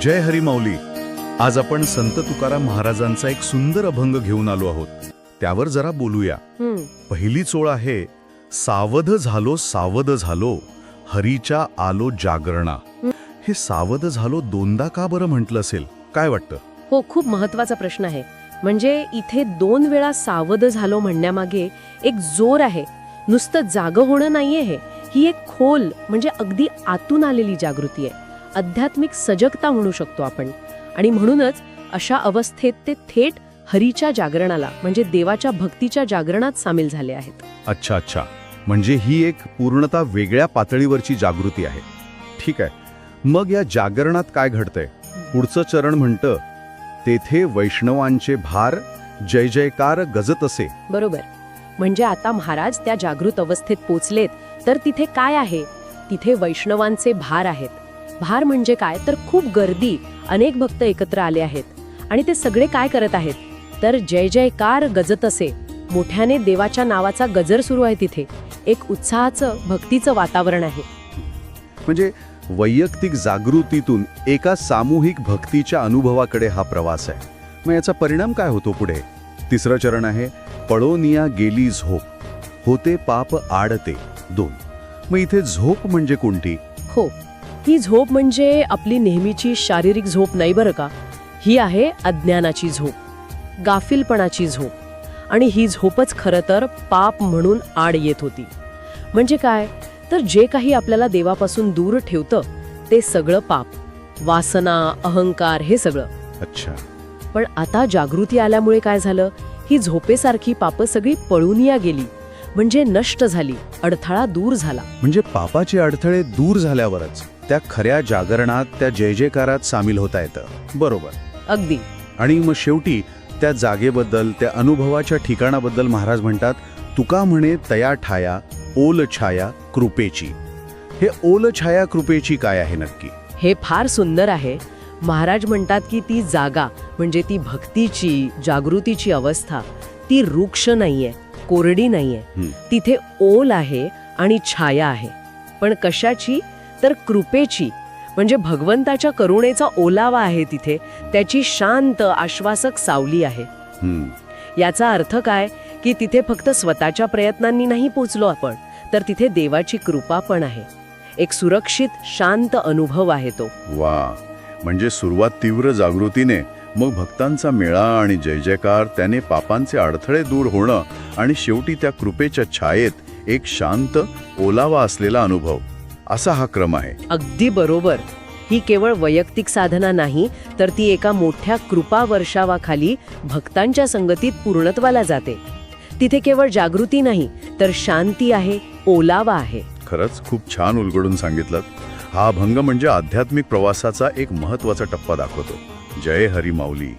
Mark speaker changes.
Speaker 1: जय हरी माऊली. आज आपण संत तुकाराम महाराजांचा एक सुंदर अभंग घेऊन आलो आहोत. त्यावर जरा बोलूया. पहिली चोळ आहे सावध झालो सावध झालो हरीच्या आलो जागरणा. हे सावध झालो दोनदा का बरं म्हटलं असेल? काय वाटतं?
Speaker 2: हो खूप महत्त्वाचा प्रश्न आहे. म्हणजे इथे दोन वेळा सावध झालो म्हणण्यामागे एक जोर आहे. नुसतं जागं होणं नाहीये हे. ही एक खोल म्हणजे अगदी आतून आलेली जागृती आहे. आध्यात्मिक सजगता म्हणू शकतो आपण. आणि म्हणूनच अशा अवस्थेत ते थेट हरीच्या जागरणाला म्हणजे देवाच्या भक्तीच्या जागरणात सामील झाले आहेत.
Speaker 1: अच्छा अच्छा. म्हणजे ही एक पूर्णतः वेगळ्या पातळीवरची जागृती आहे. ठीक आहे. मग या जागरणात काय घडतंय? पुढचं चरण म्हणतं तेथे वैष्णवांचे भार जय जयकार गजत असे
Speaker 2: बरोबर. म्हणजे आता महाराज त्या जागृत अवस्थेत पोचलेत तर तिथे काय आहे? तिथे वैष्णवांचे भार आहेत. भार म्हणजे काय? तर खूप गर्दी. अनेक भक्त एकत्र आले आहेत. आणि ते सगळे काय करत आहेत? तर जय जयकार गजत असे. मोठ्याने देवाच्या नावाचा गजर सुरू आहे तिथे. एक उत्साहाचं भक्तीचं वातावरण आहे.
Speaker 1: म्हणजे वैयक्तिक जागृतीतून एका सामूहिक भक्तीच्या अनुभवाकडे हा प्रवास आहे. मग याचा परिणाम काय होतो पुढे? तिसरं चरण आहे पळोनिया गेली झोप. होते पाप आडते दोन. मग इथे झोप म्हणजे कोणती?
Speaker 2: हो. ही झोप म्हणजे आपली नेहमीची शारीरिक झोप नाही बरं का? ही आहे अज्ञानाची झोप गाफिलपणाची झोप. आणि ही झोपच खरं तर पाप म्हणून आड येत होती. म्हणजे काय? तर जे काही आपल्याला देवापासून दूर ठेवतं ते सगळं पाप. वासना अहंकार हे सगळं.
Speaker 1: अच्छा.
Speaker 2: पण आता जागृती आल्यामुळे काय झालं? ही झोपेसारखी पापं सगळी पळून या गेली. म्हणजे नष्ट झाली अडथळा दूर झाला.
Speaker 1: म्हणजे पापाचे अडथळे दूर झाल्यावरच. त्या खऱ्या जागरणात त्या जय जयकारात सामील होता येतं. बरोबर.
Speaker 2: अगदी.
Speaker 1: आणि मग शेवटी त्या जागेबद्दल त्या अनुभवाच्या ठिकाणाबद्दल महाराज म्हणतात तुका म्हणे तया ठाया ओल छाया कृपेची. हे ओल छाया कृपेची काय आहे नक्की?
Speaker 2: हे फार सुंदर आहे. महाराज म्हणतात की ती जागा म्हणजे ती भक्तीची जागृतीची अवस्था ती वृक्ष नाहीये कोरडी नाहीये.
Speaker 1: हं.
Speaker 2: तिथे ओल आहे आणि छाया आहे. पण कशाची? तर कृपेची म्हणजे भगवंताच्या करुणेचा ओलावा आहे तिथे त्याची शांत आश्वासक सावली आहे. याचा अर्थ काय? की तिथे फक्त स्वतःच्या प्रयत्नांनी नाही पोचलो आपण तर तिथे देवाची कृपा पण आहे. एक सुरक्षित शांत अनुभव आहे तो.
Speaker 1: वा. म्हणजे सुरुवात तीव्र जागृतीने मग भक्तांचा मेळा आणि जय जयकार त्याने पापांचे अडथळे दूर होणं आणि शेवटी त्या कृपेच्या छायेत एक शांत ओलावा असलेला अनुभव. असा हा क्रम आहे.
Speaker 2: अगदी बरोबर. ही केवळ वैयक्तिक साधना नाही तर ती एका मोठ्या कृपा वर्षावाखाली भक्तांच्या संगतीत पूर्णत्वाला जाते. तिथे केवळ जागृती नाही तर शांती आहे ओलावा आहे.
Speaker 1: खरंच खूप छान उलगडून सांगितलं हा अभंग म्हणजे आध्यात्मिक प्रवासाचा एक महत्त्वाचा टप्पा दाखवतो. जय हरी माऊली.